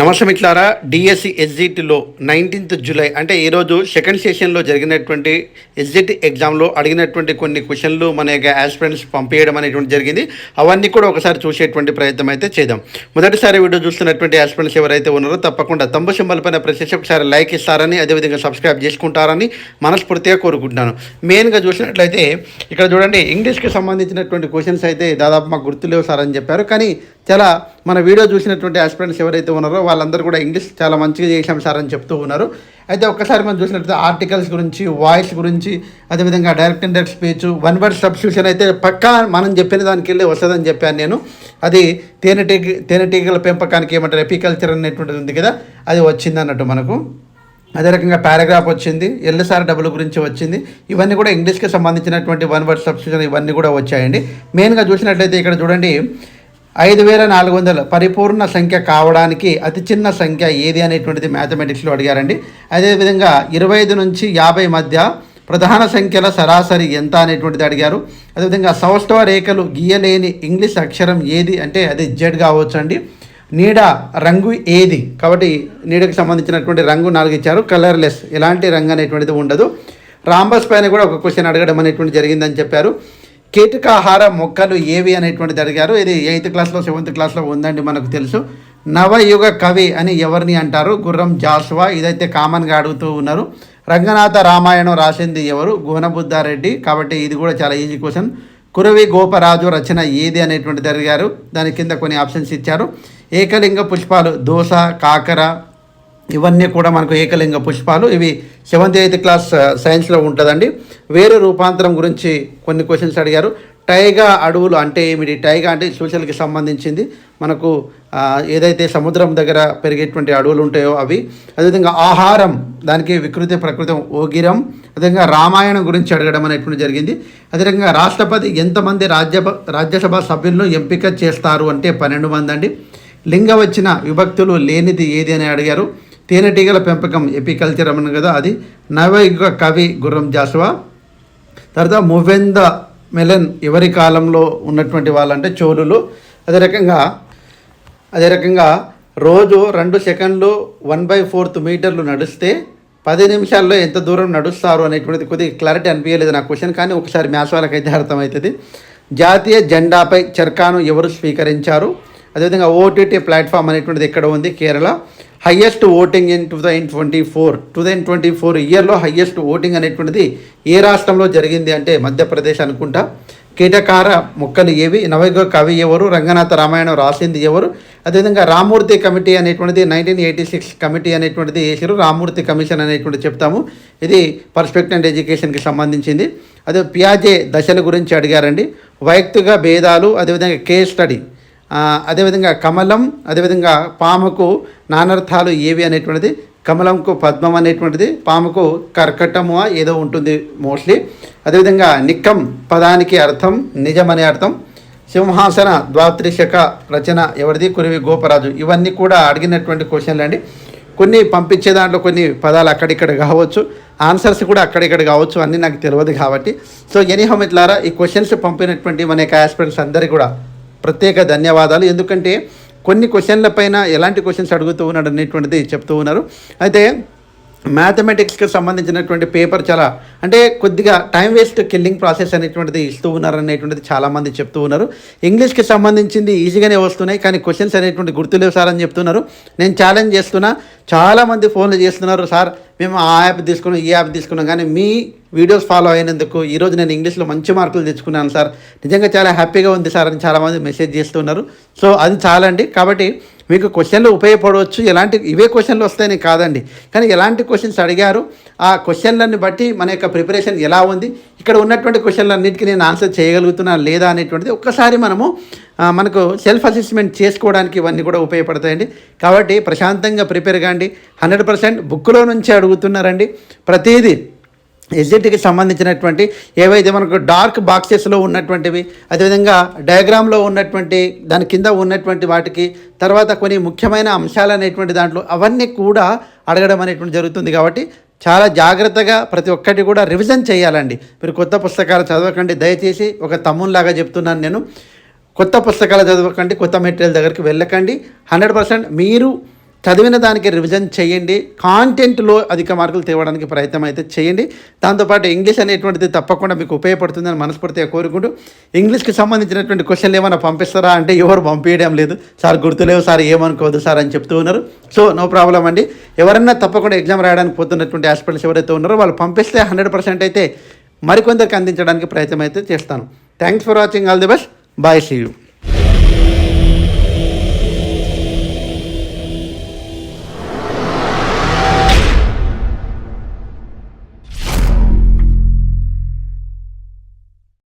నమస్తే మిట్లారా డిఎస్సి ఎస్జిటిలో నైన్టీన్త్ జూలై అంటే ఈరోజు సెకండ్ సెషన్లో జరిగినటువంటి ఎస్జిటి ఎగ్జామ్లో అడిగినటువంటి కొన్ని క్వశ్చన్లు మన యొక్క ఆస్పిరెంట్స్ పంపించడం అనేటువంటి జరిగింది. అవన్నీ కూడా ఒకసారి చూసేటువంటి ప్రయత్నం అయితే చేద్దాం. మొదటిసారి వీడియో చూస్తున్నటువంటి ఆస్పిరెంట్స్ ఎవరైతే ఉన్నారో తప్పకుండా తమ్ము సింబల్ పైన ప్రశ్న ఒకసారి లైక్ ఇస్తారని అదేవిధంగా సబ్స్క్రైబ్ చేసుకుంటారని మనస్ఫూర్తిగా కోరుకుంటున్నాను. మెయిన్గా చూసినట్లయితే ఇక్కడ చూడండి ఇంగ్లీష్కి సంబంధించినటువంటి క్వశ్చన్స్ అయితే దాదాపు మాకు గుర్తులేవు సార్ అని చెప్పారు. కానీ చాలా మన వీడియో చూసినటువంటి ఆస్పిరెంట్స్ ఎవరైతే ఉన్నారో వాళ్ళందరూ కూడా ఇంగ్లీష్ చాలా మంచిగా చేశాం సార్ అని చెప్తూ ఉన్నారు. అయితే ఒక్కసారి మనం చూసినట్లయితే ఆర్టికల్స్ గురించి వాయిస్ గురించి అదేవిధంగా direct and direct speech one word subscription అయితే పక్కా మనం చెప్పిన దానికి వెళ్ళి వస్తుందని చెప్పాను నేను. అది తేనెటీగ తేనెటీగల పెంపకానికి ఏమంటారు ఎపికల్చర్ అనేటువంటిది ఉంది కదా అది వచ్చింది అన్నట్టు మనకు. అదే రకంగా పారాగ్రాఫ్ వచ్చింది ఎల్ఎస్ఆర్ డబుల్ గురించి వచ్చింది. ఇవన్నీ కూడా ఇంగ్లీష్కి సంబంధించినటువంటి వన్ వర్డ్ సబ్స్క్రిప్షన్ ఇవన్నీ కూడా వచ్చాయండి. మెయిన్గా చూసినట్లయితే ఇక్కడ చూడండి ఐదు వేల నాలుగు వందల పరిపూర్ణ సంఖ్య కావడానికి అతి చిన్న సంఖ్య ఏది అనేటువంటిది మ్యాథమెటిక్స్లో అడిగారండి. అదేవిధంగా ఇరవై ఐదు నుంచి యాభై మధ్య ప్రధాన సంఖ్యల సరాసరి ఎంత అనేటువంటిది అడిగారు. అదేవిధంగా సౌష్ఠవ రేఖలు గీయలేని ఇంగ్లీష్ అక్షరం ఏది అంటే అది జెడ్ కావచ్చు అండి నీడ రంగు ఏది? కాబట్టి నీడకు సంబంధించినటువంటి రంగు నాలుగు ఇచ్చారు. కలర్లెస్. ఎలాంటి రంగు అనేటువంటిది ఉండదు. రాంబస్ పైన కూడా ఒక క్వశ్చన్ అడగడం అనేటువంటి జరిగిందని చెప్పారు. కీటకాహార మొక్కలు ఏవి అనేటువంటిది అడిగారు. ఇది ఎయిత్ క్లాస్లో సెవెంత్ క్లాస్లో ఉందండి మనకు తెలుసు. నవయుగ కవి అని ఎవరిని అంటారు? గుర్రం జాస్వా ఇదైతే కామన్గా అడుగుతూ ఉన్నారు. రంగనాథ రామాయణం రాసింది ఎవరు? గుణబుద్ధారెడ్డి కాబట్టి ఇది కూడా చాలా ఈజీ క్వశ్చన్ కురవి గోపరాజు రచన ఏది అనేటువంటిది అడిగారు. దాని కింద కొన్ని ఆప్షన్స్ ఇచ్చారు. ఏకలింగ పుష్పాలు దోస కాకర ఇవన్నీ కూడా మనకు ఏకలింగ పుష్పాలు. ఇవి సెవెంత్ ఎయిత్ క్లాస్ సైన్స్లో ఉంటుందండి. వేరు రూపాంతరం గురించి కొన్ని క్వశ్చన్స్ అడిగారు. టైగా అడవులు అంటే ఏమిటి? టైగా అంటే సూచనలకి సంబంధించింది. మనకు ఏదైతే సముద్రం దగ్గర పెరిగేటువంటి అడవులు ఉంటాయో అవి. అదేవిధంగా ఆహారం దానికి వికృతి ప్రకృతం ఓగిరం. అదేవిధంగా రామాయణం గురించి అడగడం అనేటువంటి జరిగింది. అదేవిధంగా రాష్ట్రపతి ఎంతమంది రాజ్య రాజ్యసభ సభ్యులను ఎంపిక చేస్తారు అంటే పన్నెండు మంది అండి. లింగ వచ్చిన విభక్తులు లేనిది ఏది అని అడిగారు. తేనెటీగల పెంపకం ఎపికల్చర్ అన్న కదా అది. నవయుగ కవి గుర్రం జాషువా. తర్వాత మువెంద మెలన్ ఎవరి కాలంలో ఉన్నటువంటి వాళ్ళంటే చోళులు. అదే రకంగా అదే రకంగా రోజు రెండు సెకండ్లు వన్ బై ఫోర్త్ మీటర్లు నడిస్తే పది నిమిషాల్లో ఎంత దూరం నడుస్తారు అనేటువంటిది కొద్దిగా క్లారిటీ అనిపించలేదు నా క్వశ్చన్ కానీ ఒకసారి మ్యాథ్స్ వాళ్ళకైతే అర్థమవుతుంది. జాతీయ జెండాపై చర్కాను ఎవరు స్వీకరించారు? అదేవిధంగా ఓటీటీ ప్లాట్ఫామ్ అనేటువంటిది ఎక్కడ ఉంది? Kerala. Highest voting in two thousand twenty four two thousand twenty four ఇయర్లో హయ్యెస్ట్ ఓటింగ్ అనేటువంటిది ఏ రాష్ట్రంలో జరిగింది అంటే మధ్యప్రదేశ్ అనుకుంటా. కీటకార మొక్కలు ఏవి? నవయుగ కవి ఎవరు? రంగనాథ రామాయణం రాసింది ఎవరు? అదేవిధంగా రామూర్తి కమిటీ అనేటువంటిది నైన్టీన్ ఎయిటీ సిక్స్ కమిటీ అనేటువంటిది వేసారు రామూర్తి కమిషన్ అనేటువంటిది చెప్తాము. ఇది పర్స్పెక్ట్ అండ్ ఎడ్యుకేషన్కి సంబంధించింది. అదే పియాజే దశల గురించి అడిగారండి. వైయక్తిక భేదాలు అదేవిధంగా కేస్ స్టడీ అదేవిధంగా కమలం అదేవిధంగా పాముకు నానర్థాలు ఏవి అనేటువంటిది? కమలంకు పద్మం అనేటువంటిది పాముకు కర్కటము ఏదో ఉంటుంది మోస్ట్లీ అదేవిధంగా నిక్కం పదానికి అర్థం నిజం అనే అర్థం. సింహాసన ద్వాత్రిశక రచన ఎవరిది? కురివి గోపరాజు. ఇవన్నీ కూడా అడిగినటువంటి క్వశ్చన్లు అండి. కొన్ని పంపించే దాంట్లో కొన్ని పదాలు అక్కడిక్కడ కావచ్చు. ఆన్సర్స్ కూడా అక్కడిక్కడ కావచ్చు. అన్నీ నాకు తెలియదు కాబట్టి. సో ఎనీహో మిట్లారా ఈ క్వశ్చన్స్ పంపినటువంటి మన యొక్క ఆస్పిరెంట్స్ అందరికీ కూడా ప్రత్యేక ధన్యవాదాలు. ఎందుకంటే కొన్ని క్వశ్చన్ల పైన ఎలాంటి క్వశ్చన్స్ అడుగుతూ ఉన్నాడు అనేటువంటిది చెప్తూ ఉన్నారు. అయితే మ్యాథమెటిక్స్కి సంబంధించినటువంటి పేపర్ చాలా అంటే కొద్దిగా టైం వేస్ట్ కిల్లింగ్ ప్రాసెస్ అనేటువంటిది ఇస్తూ ఉన్నారు అనేటువంటిది చాలామంది చెప్తూ ఉన్నారు. ఇంగ్లీష్కి సంబంధించింది ఈజీగానే వస్తున్నాయి కానీ క్వశ్చన్స్ అనేటువంటి గుర్తులేవు సార్ అని చెప్తున్నారు. నేను ఛాలెంజ్ చేస్తున్నా చాలామంది ఫోన్లు చేస్తున్నారు సార్ మేము ఆ యాప్ తీసుకున్నాం ఈ యాప్ తీసుకున్నాం కానీ మీ వీడియోస్ ఫాలో అయినందుకు ఈరోజు నేను ఇంగ్లీష్లో మంచి మార్కులు తెచ్చుకున్నాను సార్. నిజంగా చాలా హ్యాపీగా ఉంది సార్ అని చాలామంది మెసేజ్ చేస్తున్నారు. సో అది చాలండి. కాబట్టి మీకు క్వశ్చన్లు ఉపయోగపడవచ్చు. ఎలాంటి ఇవే క్వశ్చన్లు వస్తాయని కాదండి. కానీ ఎలాంటి క్వశ్చన్స్ అడిగారు ఆ క్వశ్చన్లని బట్టి మన యొక్క ప్రిపరేషన్ ఎలా ఉంది ఇక్కడ ఉన్నటువంటి క్వశ్చన్లన్నిటికీ నేను ఆన్సర్ చేయగలుగుతున్నా లేదా అనేటువంటిది ఒక్కసారి మనము మనకు సెల్ఫ్ అసెస్మెంట్ చేసుకోవడానికి ఇవన్నీ కూడా ఉపయోగపడతాయండి. కాబట్టి ప్రశాంతంగా ప్రిపేర్ కాండి. హండ్రెడ్ పర్సెంట్ బుక్లో నుంచి అడుగుతున్నారండి ప్రతిదీ ఎస్జెట్కి సంబంధించినటువంటి ఏవైతే మనకు డార్క్ బాక్సెస్లో ఉన్నటువంటివి అదేవిధంగా డయాగ్రామ్లో ఉన్నటువంటి దాని కింద ఉన్నటువంటి వాటికి తర్వాత కొన్ని ముఖ్యమైన అంశాలు అనేటువంటి దాంట్లో అవన్నీ కూడా అడగడం అనేటువంటి జరుగుతుంది కాబట్టి చాలా జాగ్రత్తగా ప్రతి ఒక్కటి కూడా రివిజన్ చేయాలండి. మీరు కొత్త పుస్తకాలు చదవకండి. దయచేసి ఒక తమ్ముల్లాగా చెప్తున్నాను నేను. కొత్త పుస్తకాలు చదవకండి. కొత్త మెటీరియల్ దగ్గరికి వెళ్ళకండి. హండ్రెడ్ పర్సెంట్ మీరు చదివిన దానికి రివిజన్ చేయండి. కాంటెంట్లో అధిక మార్కులు తేవడానికి ప్రయత్నం అయితే చేయండి. దాంతోపాటు ఇంగ్లీష్ అనేటువంటిది తప్పకుండా మీకు ఉపయోగపడుతుందని మనస్ఫూర్తిగా కోరుకుంటూ ఇంగ్లీష్కి సంబంధించినటువంటి క్వశ్చన్లు ఏమైనా పంపిస్తారా అంటే ఎవరు పంపించడం లేదు. సార్ గుర్తులేవు సార్ ఏమనుకోవద్దు సార్ అని చెప్తూ ఉన్నారు. సో నో ప్రాబ్లం అండి. ఎవరైనా తప్పకుండా ఎగ్జామ్ రాయడానికి పోతున్నటువంటి హాస్పిటల్స్ ఎవరైతే ఉన్నారో వాళ్ళు పంపిస్తే హండ్రెడ్ పర్సెంట్ అయితే మరికొందరికి అందించడానికి ప్రయత్నం అయితే చేస్తాను. Thanks for watching all the best bye see you